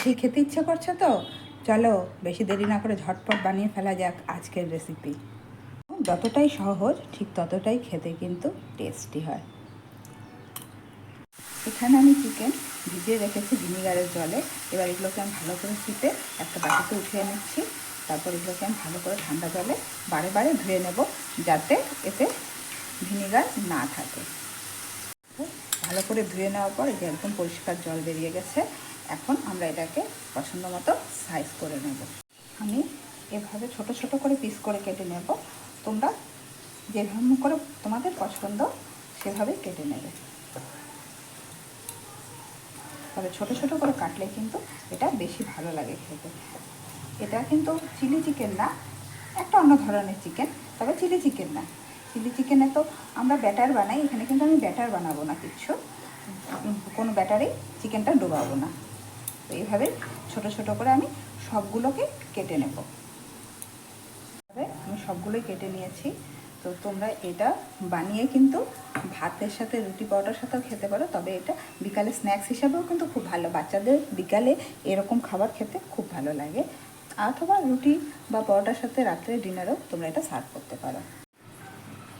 বেশি খেতে ইচ্ছে করছে তো। চলো বেশি দেরি না করে ঝটপট বানিয়ে ফেলা যাক আজকের রেসিপি যতটাই সহজ, ঠিক ততটাই খেতে কিন্তু টেস্টি হয়। এখানে আমি চিকেন ভিজিয়ে রেখেছি ভিনিগারের জলে। এবার এগুলোকে আমি ভালো করে চিপে একটা বাটিতে উঠিয়ে নিচ্ছি। তারপর এগুলোকে আমি ভালো করে ঠান্ডা জলে বারে বারে ধুয়ে নেব যাতে এতে ভিনিগার না থাকে। ভালো করে ধুয়ে নেওয়ার পর যে একদম পরিষ্কার জল বেরিয়ে গেছে। এখন আমরা এটাকে পছন্দ মতো সাইজ করে নেব। আমি এভাবে ছোট ছোট করে পিস করে কেটে নেব। তোমরা যেভাবে করে তোমাদের পছন্দ সেভাবে কেটে নেবে। তবে ছোট ছোট করে কাটলে কিন্তু এটা বেশি ভালো লাগে খেতে। এটা কিন্তু চিলি চিকেন না, একটা অন্য ধরনের চিকেন তবে চিলি চিকেন না। চিলি চিকেনে তো আমরা ব্যাটার বানাই, এখানে কিন্তু আমি ব্যাটার বানাবো না কিচ্ছু কোনো ব্যাটারেই চিকেনটা ডোবাবো না। তো এইভাবে ছোট ছোট করে আমি সবগুলোকে কেটে নেব। আমি সবগুলোই কেটে নিয়েছি। তো তোমরা এটা বানিয়ে কিন্তু ভাতের সাথে রুটি পরোটার সাথেও খেতে পারো, তবে এটা বিকালে স্ন্যাক্স হিসাবেও কিন্তু খুব ভালো। বাচ্চাদের বিকালে এরকম খাবার খেতে খুব ভালো লাগে। অথবা রুটি বা পরোটার সাথে রাত্রে ডিনারেও তোমরা এটা সার্ভ করতে পারো।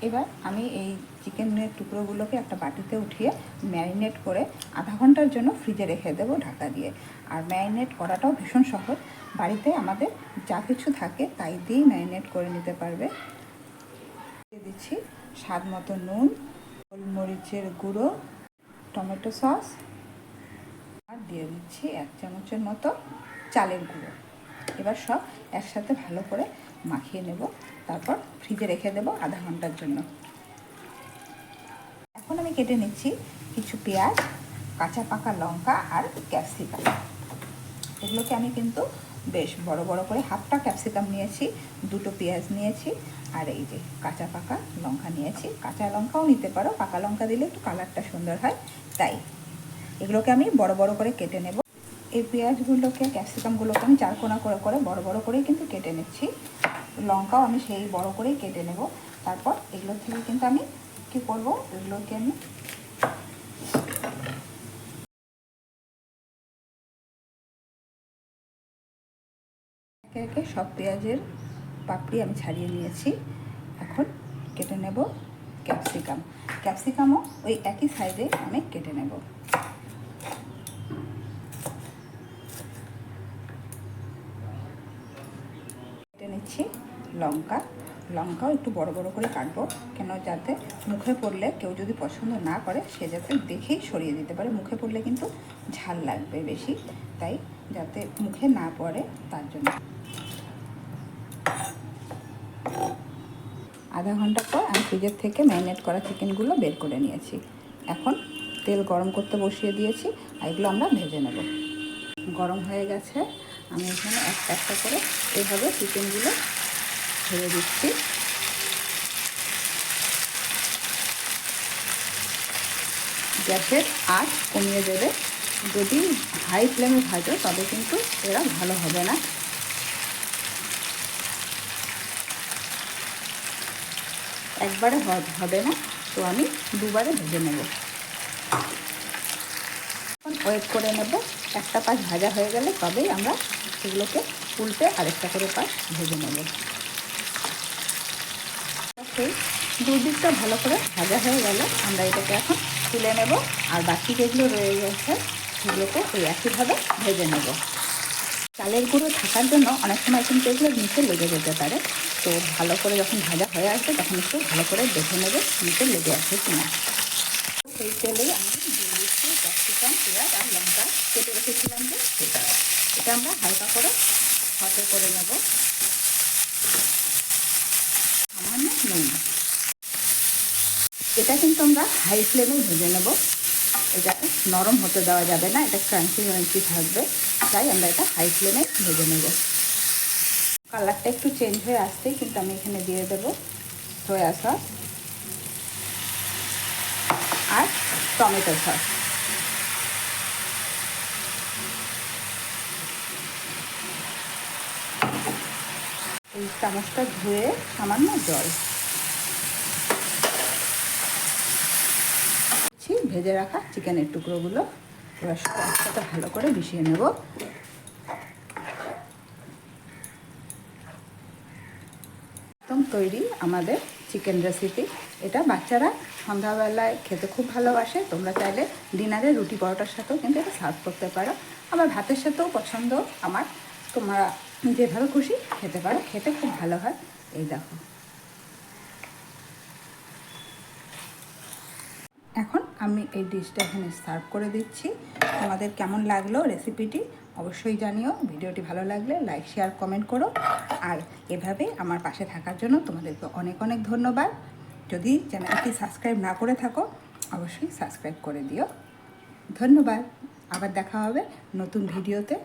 এবার আমি এই চিকেনের টুকরোগুলোকে একটা বাটিতে উঠিয়ে ম্যারিনেট করে আধা ঘণ্টার জন্য ফ্রিজে রেখে দেবো ঢাকা দিয়ে। আর ম্যারিনেট করাটাও ভীষণ সহজ। বাড়িতে আমাদের যা কিছু থাকে তাই দিয়েই ম্যারিনেট করে নিতে পারবে। দিচ্ছি স্বাদ মতো নুন, গোলমরিচের গুঁড়ো, টমেটো সস, আর দিয়ে দিচ্ছি এক চামচের মতো চালের গুঁড়ো। এবার সব একসাথে ভালো করে মাখিয়ে নেব। তারপর ফ্রিজে রেখে দেব আধা ঘণ্টার জন্য। এখন আমি কেটে নিচ্ছি কিছু পেঁয়াজ, কাঁচা পাকা লঙ্কা আর ক্যাপসিকাম। এগুলোকে আমি কিন্তু বেশ বড় বড় করে হাফটা ক্যাপসিকাম নিয়েছি, দুটো পেঁয়াজ নিয়েছি আর এই যে কাঁচা পাকা লঙ্কা নিয়েছি। কাঁচা লঙ্কাও নিতে পারো, পাকা লঙ্কা দিলে একটু কালারটা সুন্দর হয়, তাই। এগুলোকে আমি বড় বড় করে কেটে নেব। এই পেঁয়াজগুলোকে, ক্যাপসিকামগুলোকে আমি চারকোনা করে করে বড় বড় করেই কিন্তু কেটে নিচ্ছি। লঙ্কাও আমি সেই বড় করেই কেটে নেব। তারপর এগুলো থেকে কিন্তু আমি কি করব? এগুলোকে আমি একে একে সব পেঁয়াজের পাপড়ি আমি ছাড়িয়ে নিয়েছি। এখন কেটে নেব ক্যাপসিকাম। ক্যাপসিকামও ওই একই সাইজে আমি কেটে নেব। নিচ্ছি লঙ্কা। লঙ্কাও একটু বড় বড় করে কাটবো, কেন যাতে মুখে পড়লে কেউ যদি পছন্দ না করে, সে যাতে দেখেই সরিয়ে দিতে পারে। মুখে পড়লে কিন্তু ঝাল লাগবে বেশি, তাই যাতে মুখে না পড়ে তার জন্য। আধা ঘণ্টা পর আমি ফ্রিজের থেকে ম্যারিনেট করা চিকেনগুলো বের করে নিয়েছি। এখন তেল গরম করতে বসিয়ে দিয়েছি, আর এগুলো আমরা ভেজে নেব। গরম হয়ে গেছে আমি এখানে একটা একটা করে এইভাবে চিকেনগুলো ছেড়ে দিচ্ছি। গ্যাসের আঁচ কমিয়ে দেবে। যদি হাই ফ্লেমে ভাজো, তবে কিন্তু এরা ভালো হবে না। একবারে হবে না, তো আমি দুবারে ভেজে নেব। ওয়েট করে নেব। একটা পাশ ভাজা হয়ে গেলে তবেই আমরা সেগুলোকে উল্টে আরেকটা করে পাশ ভেজে নেব। সেই দুদিকটা ভালো করে ভাজা হয়ে গেলে আমরা এটাকে এখন তুলে নেব আর বাকি যেগুলো রয়ে গেছে, সেগুলোকে ওই একইভাবে ভেজে নেব। চালের গুঁড়ো থাকার জন্য অনেক সময় কিন্তু এগুলো নিচে লেগে যেতে পারে। তো ভালো করে যখন ভাজা হয়ে আসবে তখন একটু ভালো করে দেখে নেবে নিচে লেগে আসে কিনা। সেই তেলেই আমি ক্যাপসিকাম পেঁয়াজ আর লঙ্কা কেটে রেখেছিলাম যে সেটা এটা আমরা হালকা করে হাতে করে নেব। সামান্য নুন। এটা কিন্তু আমরা হাই ফ্লেমে ভেজে নেব। এটা নরম হতে দেওয়া যাবে না, এটা ক্রাঞ্চি ক্রাঞ্চি থাকবে, তাই আমরা এটা হাই ফ্লেমে ভেজে নেব। কালারটা একটু চেঞ্জ হয়ে আসতেই কিন্তু আমি এখানে দিয়ে দেব সয়া সস আর টমেটো সস এই চামচটা ধুয়ে সামান্য জল ভেজে রাখা চিকেনের টুকরোগুলো এবার একসাথে ভালো করে মিশিয়ে নেব। একদম তৈরি আমাদের চিকেন রেসিপি। এটা বাচ্চারা সন্ধ্যাবেলায় খেতে খুব ভালোবাসে। তোমরা চাইলে ডিনারে রুটি পরোটার সাথেও কিন্তু এটা সার্ভ করতে পারো। আমার ভাতের সাথেও পছন্দ। আমার তোমরা যেভাবে খুশি খেতে পারো, খেতে খুব ভালো হয়। এই দেখো। এখন আমি এই ডিশটা এখানে সার্ভ করে দিচ্ছি। তোমাদের কেমন লাগল রেসিপিটি অবশ্যই জানিও। ভিডিওটি ভালো লাগলে লাইক, শেয়ার, কমেন্ট করো। আর এভাবে আমার পাশে থাকার জন্য তোমাদেরকে অনেক অনেক ধন্যবাদ। যদি চ্যানেলটি সাবস্ক্রাইব না করে থাকো, অবশ্যই সাবস্ক্রাইব করে দিও। ধন্যবাদ। আবার দেখা হবে নতুন ভিডিওতে।